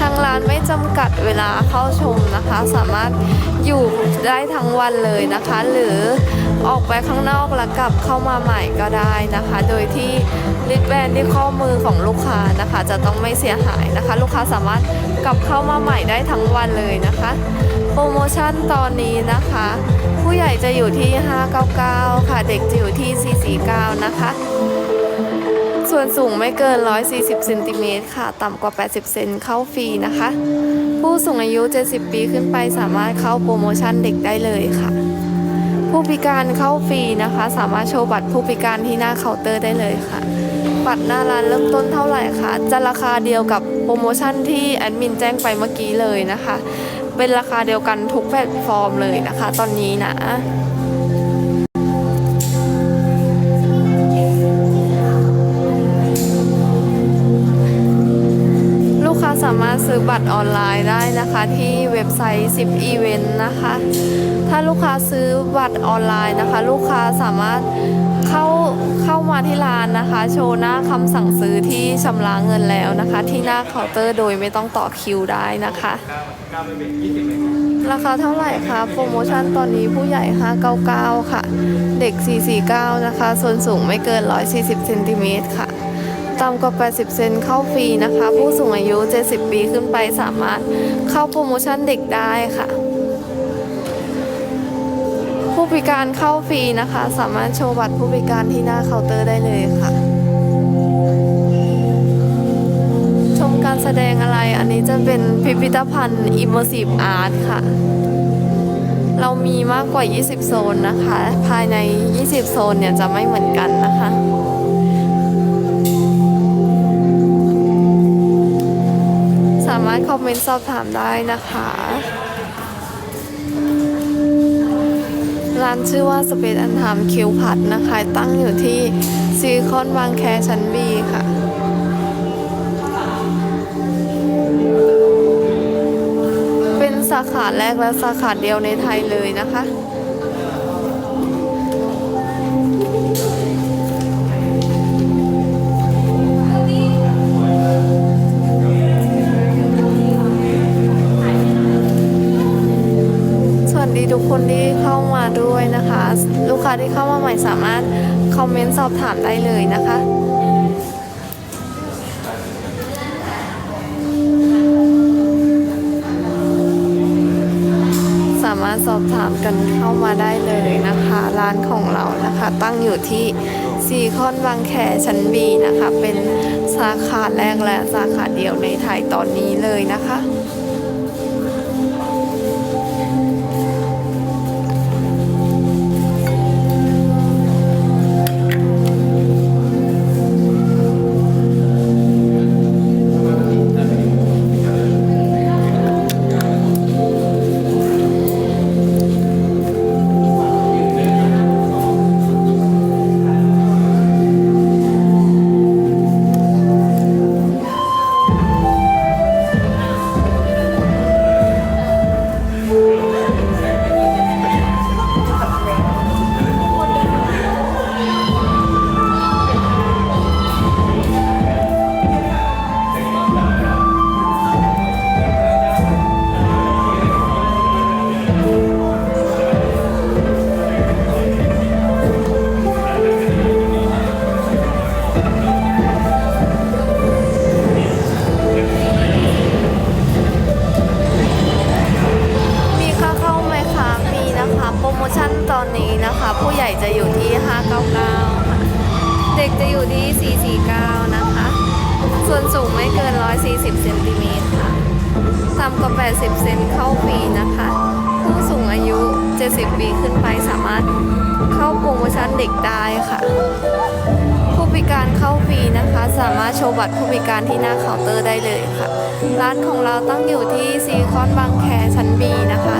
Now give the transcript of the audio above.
ทางร้านไม่จำกัดเวลาเข้าชมนะคะ สามารถอยู่ได้ทั้งวันเลยนะคะ หรือออกไปข้างนอกแล้วกลับเข้ามาใหม่ก็ได้นะคะ โดยที่ลิดแบนที่ข้อมือของลูกค้านะคะ จะต้องไม่เสียหายนะคะ ลูกค้าสามารถกลับเข้ามาใหม่ได้ทั้งวันเลยนะคะ โปรโมชั่นตอนนี้นะคะ ผู้ใหญ่จะอยู่ที่ 599 ค่ะ เด็กจะอยู่ที่ 449 นะคะ ส่วนสูงไม่เกิน 140เซนติเมตรค่ะ ต่ำกว่า 80 เซนเข้าฟรีนะคะ ผู้สูงอายุ 70 ปีขึ้นไปสามารถเข้าโปรโมชั่นเด็กได้เลยค่ะ ผู้พิการเข้าฟรีนะคะ สามารถโชว์บัตรผู้พิการที่หน้าเคาน์เตอร์ได้เลยค่ะ บัตรหน้าร้านเริ่มต้นเท่าไหร่คะ จะราคาเดียวกับโปรโมชั่นที่แอดมินแจ้งไปเมื่อกี้เลยนะคะ เป็นราคาเดียวกันทุกแพลตฟอร์มเลยนะคะ ตอนนี้นะาสามารถซื้อบัตรออนไลน์ได้นะคะที่เว็บไซต์ 10 Event นะคะ ถ้าลูกค้าซื้อบัตรออนไลน์นะคะ ลูกค้าสามารถเข้าเข้ามาที่ร้านนะคะ โชว์หน้าคำสั่งซื้อที่ชำระเงินแล้วนะคะ ที่หน้าเคาน์เตอร์โดยไม่ต้องต่อคิวได้นะคะ ราคาเท่าไหร่คะโปรโมชั่นตอนนี้ผู้ใหญ่ 599 ค่ะ เด็ก 449 นะคะ ส่วนสูงไม่เกิน 140เซนติเมตรค่ะ ต่ำกว่า 80 เซนเข้าฟรีนะคะ ผู้สูงอายุ 70 ปีขึ้นไปสามารถเข้าโปรโมชั่นเด็กได้ค่ะ ผู้พิการเข้าฟรีนะคะ สามารถโชว์บัตรผู้พิการที่หน้าเคาน์เตอร์ได้เลยค่ะ ชมการแสดงอะไรอันนี้จะเป็นพิพิธภัณฑ์ Immersive Art ค่ะเรามีมากกว่า 20 โซนนะคะ ภายใน 20 โซนเนี่ยจะไม่เหมือนกันนะคะามารถคอมเมนต์สอบถามได้นะคะ ร้านชื่อว่า Space and Time คิวพัดนะคะ ตั้งอยู่ที่ซีคอนบางแคชั้นบีค่ะเป็นสาขาแรกและสาขาเดียวในไทยเลยนะคะ คนที่เข้ามาด้วยนะคะ ลูกค้าที่เข้ามาใหม่สามารถคอมเมนต์สอบถามได้เลยนะคะ สามารถสอบถามกันเข้ามาได้เลยนะคะ ร้านของเรานะคะ ตั้งอยู่ที่ซีคอนบางแคชั้นบีนะคะ เป็นสาขาแรกและสาขาเดียวในไทยตอนนี้เลยนะคะ นี้นะคะ ผู้ใหญ่จะอยู่ที่ 599ค่ะเด็กจะอยู่ที่ 449 นะคะ ส่วนสูงไม่เกิน 140เซนติเมตรค่ะต่ำกว่า 80 เซนเข้าฟรีนะคะ ผู้สูงอายุ 70 ปีขึ้นไปสามารถเข้าโปรโมชั่นเด็กได้ค่ะ ผู้พิการเข้าฟรีนะคะ สามารถโชว์บัตรผู้พิการที่หน้าเคาน์เตอร์ได้เลยค่ะ ร้านของเราตั้งอยู่ที่ซีคอนบางแคชั้นบีนะคะ